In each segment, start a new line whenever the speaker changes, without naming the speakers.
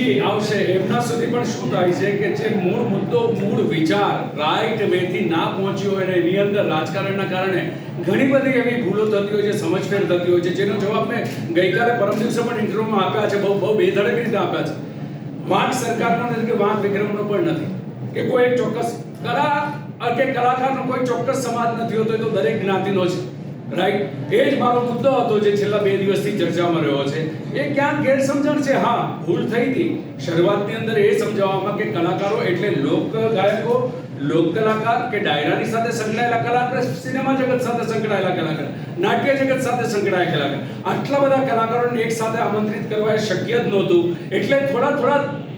જી, આવશે. એમના સુધી પણ શું થાય છે કે જે મૂળ મુદ્દો, મૂળ વિચાર રાઈટ વેથી ના પહોંચ્યો હોય એની અંદર રાજકારણના કારણે ઘણી બધી એવી ભૂલો થતી હોય છે, સમજફેર થતી હોય છે. જેનો જવાબ મેં ગઈકાલે પરમ દિવસે પણ ઇન્ટરવ્યુમાં આપ્યા છે, બહુ બહુ બેધડક રીતે આપ્યા છે. વાંક સરકારનો નથી કે વાંક વિક્રમનો પણ નથી. કે કોઈ એક ચોક્કસ કલા, કે કલાકારનો કોઈ ચોક્કસ સમાજ નથી હોતો, એ તો દરેક જ્ઞાતિનો છે. રાઈટ એ જ મારો મુદ્દો હતો જે છેલ્લા બે દિવસથી ચર્ચામાં રહ્યો છે. એ ક્યાંક ગેરસમજણ છે? હા, ભૂલ થઈ હતી. શરૂઆતની અંદર એ સમજાવવામાં કે કલાકારો એટલે લોક ગાયકો લોક કલાકાર કે ડાયરાની સાથે સંકળાયેલા કલાકાર, સિનેમા જગત સાથે સંકળાયેલા કલાકાર, નાટ્ય જગત સાથે સંકળાયેલા કલાકાર. આટલા બધા કલાકારોને એક સાથે આમંત્રિત કરવા એ શક્ય જ નહોતું. એટલે થોડા થોડા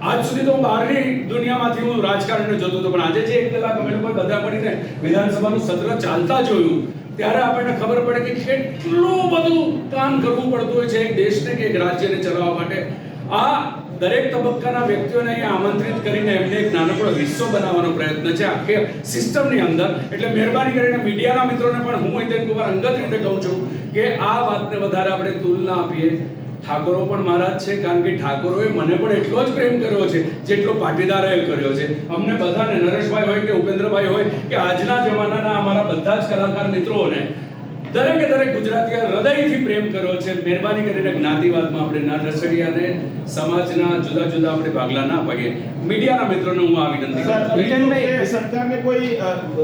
આજ સુધી તો હું બહારની દુનિયામાંથી હું રાજકારણને જોતો હતો, પણ આજે જે એક કલાક અમે લોકો બધા મળીને વિધાનસભાનું સત્ર ચાલતા જોયું, ત્યારે આપણને ખબર પડે કે કેટલું બધું કામ કરવું પડતું હોય છે એક દેશને કે એક રાજ્યને ચલાવવા માટે. આ દરેક તબક્કાના વ્યક્તિઓને અહીંયા આમંત્રિત કરીને એમને એક નાનકડો હિસ્સો બનાવવાનો પ્રયત્ન છે આખી સિસ્ટમની અંદર. એટલે મહેરબાની કરીને મીડિયાના મિત્રોને પણ હું હિતેન અંગત રીતે કહું છું કે આ વાતને વધારે આપણે તુલના આપીએ. ઠાકોરો પણ મારા જ છે, કારણ કે ઠાકોરોએ મને પણ એટલો જ પ્રેમ કર્યો છે, જેટલો પાટીદારોએ કર્યો છે. અમને બધાને નરેશભાઈ હોય કે ઉપેન્દ્રભાઈ હોય કે આજના જમાનાના અમારા બધા જ કલાકાર મિત્રોને દરેકે દરેક ગુજરાતીએ હૃદયથી પ્રેમ કર્યો છે. મહેરબાની કરીને જ્ઞાતિવાદમાં આપણે ના ઢસડીએ અને સમાજના જુદા જુદા આપણે ભાગલા ના પાડીએ મીડિયાના મિત્રોને હું આ વિનંતી કરું
સરકારને કોઈ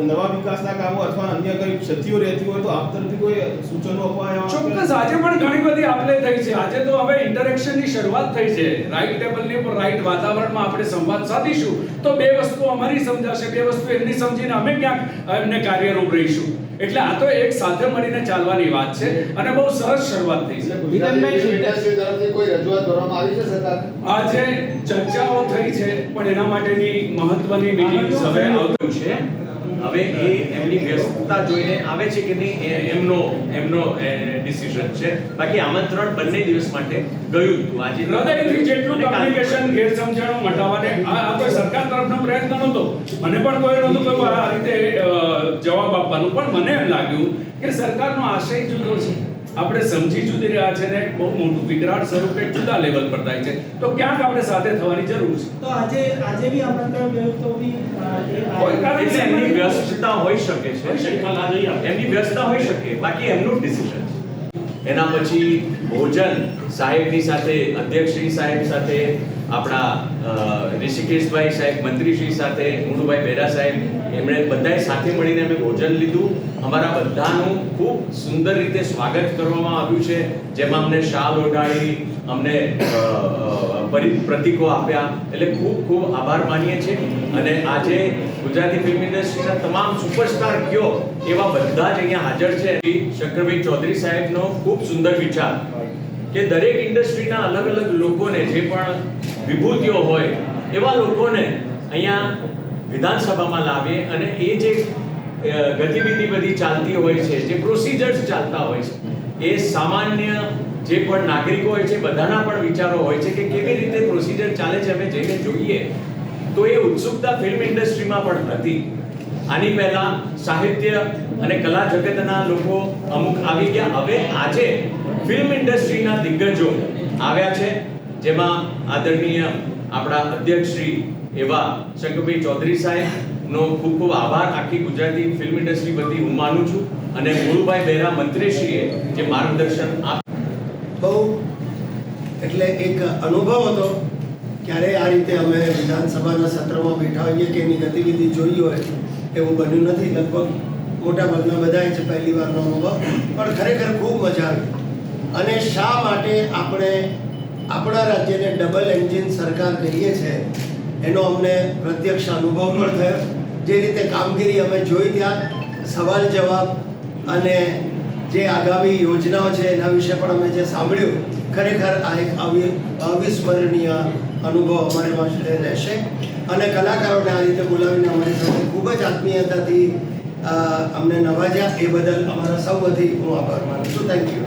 નવા વિકાસના કામો અથવા અન્ય કઈ ક્ષતિઓ રહેતી હોય તો આપ તરફથી કોઈ સૂચનો અપાયા
ચોક્કસ આજે પણ ઘણી બધી આપલે થઈ છે. આજે તો હવે ઇન્ટરેક્શનની શરૂઆત થઈ છે. રાઈટ ટેબલની ઉપર રાઈટ વાતાવરણમાં આપણે સંવાદ સાધીશું. તો બે વસ્તુ અમારી સમજાશે બે વસ્તુ એમની સમજીને અમે ક્યાંક એમને કાર્યરૂપ રહીશું. એટલે આ તો એક સાથે મળીને ચાલવાની વાત છે. અને બહુ સરસ શરૂઆત થઈ છે.
તરફથી કોઈ રજૂઆત કરવામાં આવી છે સરકાર?
આજે ચર્ચાઓ થઈ છે પણ એના માટેની મહત્વની મીટિંગ હવે આવતું
છે. હવે એ એમની વ્યસ્તતા જોઈને આવે છે કે નહીં એ એમનો એમનો ડિસિઝન છે. બાકી આમંત્રણ બંને દિવસ માટે ગયું હતું આજે.
હૃદયથી જેટલું કમ્યુનિકેશન ગેરસમજણો આ આ કોઈ સરકાર તરફનો પ્રયત્ન નહોતો. મને પણ કોઈ નહોતું કે આ રીતે જવાબ આપવાનું. પણ મને એમ લાગ્યું કે સરકારનો આશય જુદો છે. આપણે સમજી જુદી રહ્યા છે ને બહુ મોટું વિકરાળ સ્વરૂપે જુદા લેવલ પર થાય છે. તો ક્યાંક આપણે સાથે થવાની જરૂર છે.
તો આજે આજે બી આમંત્રણ ગયું તો બી
કોઈ કારણ
એમની વ્યસ્તતા હોઈ શકે છે. એમની વ્યસ્તતા હોઈ શકે. બાકી એમનું ડિસિઝન એના પછી ભોજન સાહેબની સાથે, અધ્યક્ષશ્રી સાહેબ સાથે, આપણા ઋષિકેશભાઈ સાહેબ, મંત્રીશ્રી સાથે મુંડુભાઈ બેરા સાહેબ, એમણે બધાએ સાથે મળીને અમે ભોજન લીધું. અમારા બધાનું ખૂબ સુંદર રીતે સ્વાગત કરવામાં આવ્યું છે. જેમાં અમને શાલ ઓઢાડી અમને પ્રતીકો આપ્યા. એટલે ખૂબ ખૂબ આભાર માનીએ છીએ. અને આજે ગુજરાતી ફિલ્મ ઇન્ડસ્ટ્રીના તમામ સુપરસ્ટાર કયો એવા બધા જ અહીંયા હાજર છે. શંકરભાઈ ચૌધરી સાહેબનો ખૂબ સુંદર વિચાર કે દરેક ઇન્ડસ્ટ્રીના અલગ અલગ લોકોને જે પણ વિભૂતિઓ હોય, એવા લોકોને અહીંયા વિધાનસભામાં લાવીએ અને એ જે ગતિવિધિ બધી ચાલતી હોય છે, જે પ્રોસિજર્સ ચાલતા હોય છે એ સામાન્ય જે પણ નાગરિકો હોય છે, બધાના પણ વિચારો હોય છે કે કેવી રીતે પ્રોસિજર ચાલે છે અમે જઈને જોઈએ. તો એ ઉત્સુકતા ફિલ્મ ઇન્ડસ્ટ્રીમાં પણ હતી. આની પહેલા સાહિત્ય અને કલા જગતના લોકો અમુક આવી ગયા. હવે આજે ફિલ્મ ઇન્ડસ્ટ્રીના દિગ્ગજો આવ્યા છે, જેમાં આદરણીય આપણા અધ્યક્ષ શ્રી એવા શંકરભાઈ ચૌધરી સાહેબનો ખૂબ ખૂબ આભાર. આખી ગુજરાતી ફિલ્મ ઇન્ડસ્ટ્રી બધી હું માનું છું. અને મુળુભાઈ બહેરા મંત્રીશ્રીએ જે માર્ગદર્શન આપ
બહુ, એટલે એક અનુભવ હતો, ક્યારે આ રીતે અમે વિધાનસભાના સત્રમાં બેઠા હોઈએ કે એની ગતિવિધિ જોઈ હોય એવું બન્યું નથી. લગભગ મોટા ભાગના બધાએ છે પહેલી વારનો અનુભવ. પણ ખરેખર ખૂબ મજા આવી. અને શા માટે આપણે આપણા રાજ્યને ડબલ એન્જિન સરકાર કહીએ છીએ એનો અમને પ્રત્યક્ષ અનુભવ પણ થયો. જે રીતે કામગીરી અમે જોઈ ત્યાં સવાલ જવાબ અને જે આગામી યોજનાઓ છે એના વિશે પણ અમે જે સાંભળ્યું, ખરેખર આ એક અવિ, અવિસ્મરણીય અનુભવ અમારી પાસે રહેશે. અને કલાકારોને આ રીતે બોલાવીને અમારી સાથે ખૂબ જ આત્મીયતાથી અમને નવાજ્યા એ બદલ અમારા સૌ વતી હું આભાર માનું છું. Thank you